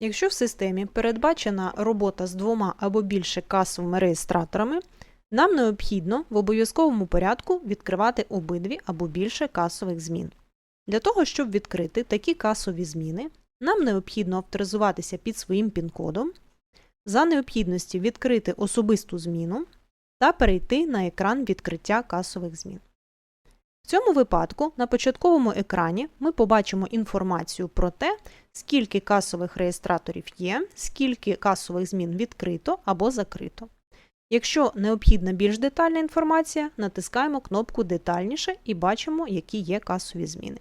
Якщо в системі передбачена робота з двома або більше касовими реєстраторами, нам необхідно в обов'язковому порядку відкривати обидві або більше касових змін. Для того, щоб відкрити такі касові зміни, нам необхідно авторизуватися під своїм пін-кодом, за необхідності відкрити особисту зміну та перейти на екран відкриття касових змін. В цьому випадку на початковому екрані ми побачимо інформацію про те, скільки касових реєстраторів є, скільки касових змін відкрито або закрито. Якщо необхідна більш детальна інформація, натискаємо кнопку Детальніше і бачимо, які є касові зміни.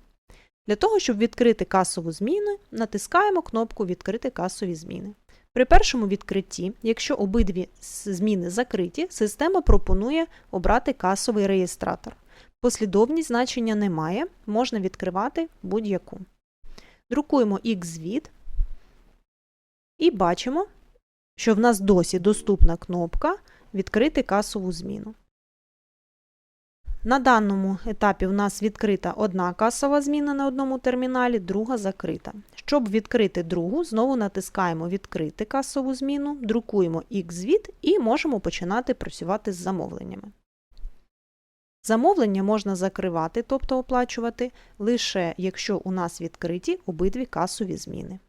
Для того, щоб відкрити касову зміну, натискаємо кнопку Відкрити касові зміни. При першому відкритті, якщо обидві зміни закриті, система пропонує обрати касовий реєстратор. Послідовність значення немає, можна відкривати будь-яку. Друкуємо X-звіт і бачимо, що в нас досі доступна кнопка Відкрити касову зміну. На даному етапі в нас відкрита одна касова зміна на одному терміналі, друга закрита. Щоб відкрити другу, знову натискаємо Відкрити касову зміну, друкуємо X-звіт і можемо починати працювати з замовленнями. Замовлення можна закривати, тобто оплачувати, лише якщо у нас відкриті обидві касові зміни.